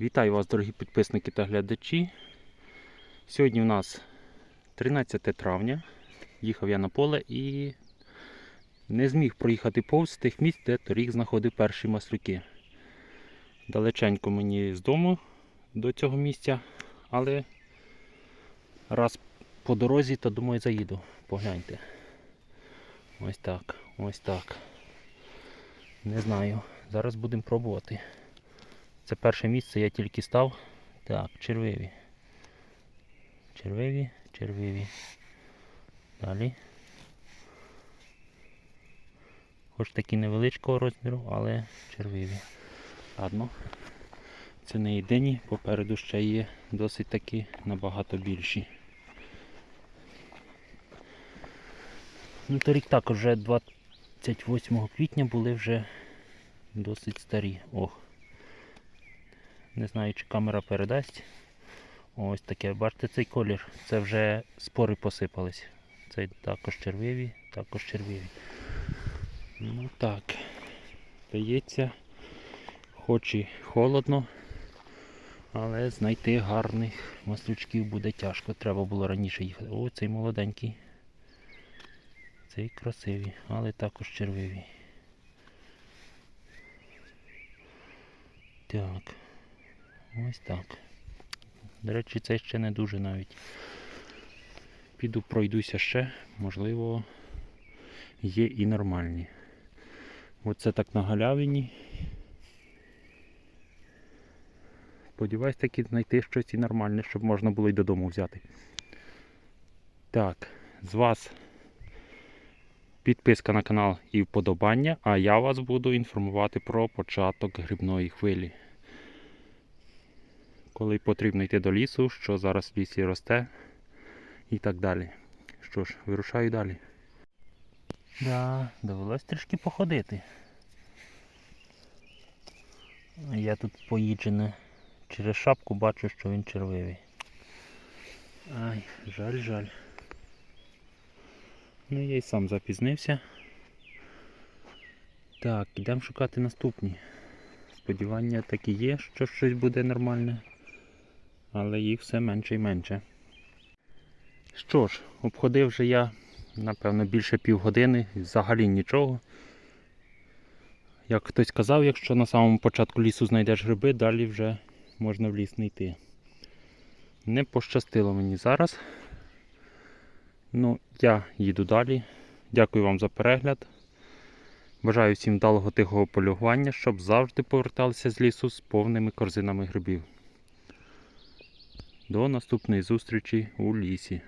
Вітаю вас, дорогі підписники та глядачі. Сьогодні у нас 13 травня. Їхав я на поле і не зміг проїхати повз тих місць, де торік знаходив перші маслюки. Далеченько мені з дому до цього місця, але раз по дорозі, то думаю заїду. Погляньте. Ось так, ось так. Не знаю. Зараз будемо пробувати. Це перше місце я тільки став. Так, червиві. Червиві, червиві. Далі. Хоч такі невеличкого розміру, але червиві. Ладно. Це не єдині, попереду ще є досить таки набагато більші. Ну, торік також вже 28 квітня були вже досить старі. Ох. Не знаю, чи камера передасть. Ось таке, бачите цей колір. Це вже спори посипались. Це також червиві, також червиві. Ну так. Здається, хоч і холодно, але знайти гарних маслючків буде тяжко. Треба було раніше їхати. О, цей молоденький. Цей красивий, але також червивий. Так. Ось так. До речі, це ще не дуже навіть. Піду пройдуся ще, можливо, є і нормальні. Оце так на галявині. Сподіваюсь таки знайти щось і нормальне, щоб можна було й додому взяти. Так, з вас підписка на канал і вподобання, а я вас буду інформувати про початок грибної хвилі коли потрібно йти до лісу, що зараз в лісі росте і так далі. Що ж, вирушаю далі. Да, довелось трішки походити. Я тут поїджене через шапку бачу, що він червивий. Ай, жаль, жаль. Ну я й сам запізнився. Так, йдемо шукати наступні. Сподівання такі є, що щось буде нормальне але їх все менше і менше. Що ж, обходив вже я, напевно, більше півгодини, взагалі нічого. Як хтось казав, якщо на самому початку лісу знайдеш гриби, далі вже можна в ліс не йти. Не пощастило мені зараз. Ну, я їду далі. Дякую вам за перегляд. Бажаю всім вдалого тихого полювання, щоб завжди поверталися з лісу з повними корзинами грибів. До наступної зустрічі у лісі.